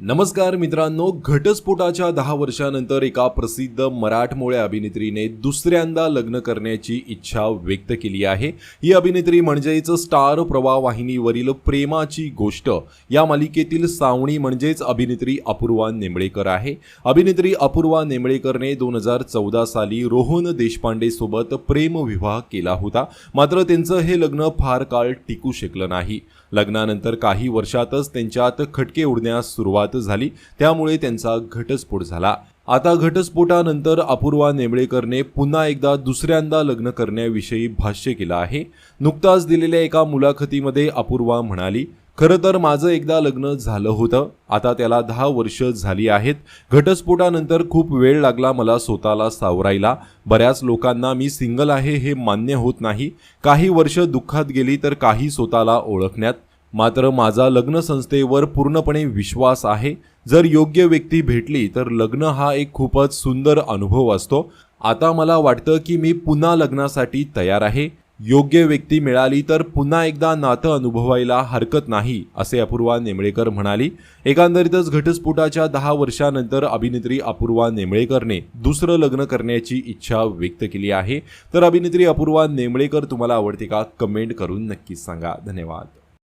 नमस्कार मित्रांनो घटस्फोटाच्या दहा वर्षानंतर एका प्रसिद्ध मराठमोळ्या अभिनेत्रीने दुसऱ्यांदा लग्न करण्याची इच्छा व्यक्त केली आहे. ही अभिनेत्री म्हणजेच स्टार प्रवाह वाहिनीवरील प्रेमाची गोष्ट. या मालिकेतील सावणी म्हणजेच अभिनेत्री अपूर्वा नेंबळेकर आहे. अभिनेत्री अपूर्वा नेंबळेकरने दोन हजार चौदा साली रोहन देशपांडेसोबत प्रेमविवाह केला होता. मात्र त्यांचं हे लग्न फार काळ टिकू शकलं नाही. लग्नानंतर काही वर्षातच त्यांच्यात खटके उडण्यास सुरुवात झाली. त्यामुळे त्यांचा घटस्फोट झाला. आता घटस्फोटानंतर अपूर्वा नेमळेकरने पुन्हा एकदा दुसऱ्यांदा लग्न करण्याविषयी भाष्य केलं आहे. नुकताच दिलेल्या एका मुलाखतीमध्ये अपूर्वा म्हणाली खरं तर माझं एकदा लग्न झालं होतं. आता त्याला दहा वर्ष झाली आहेत. घटस्फोटानंतर खूप वेळ लागला मला स्वतःला सावरायला. बऱ्याच लोकांना मी सिंगल आहे हे मान्य होत नाही. काही वर्ष दुःखात गेली तर काही स्वतःला ओळखण्यात मात्र माझा लग्न संस्थेवर पूर्णपणे विश्वास आहे. जर योग्य व्यक्ती भेटली तर लग्न हा एक खूपच सुंदर अनुभव असतो. आता मला वाटतं की मी पुन्हा लग्नासाठी तयार आहे. योग्य व्यक्ती मिळाली तर पुन्हा एकदा नातं अनुभवायला हरकत नाही असे अपूर्वा नेमळेकर म्हणाली. एकंदरीतच घटस्फोटाच्या दहा वर्षानंतर अभिनेत्री अपूर्वा नेमळेकरने दुसरं लग्न करण्याची इच्छा व्यक्त केली आहे. तर अभिनेत्री अपूर्वा नेमळेकर तुम्हाला आवडते का? कमेंट करून नक्कीच सांगा. धन्यवाद.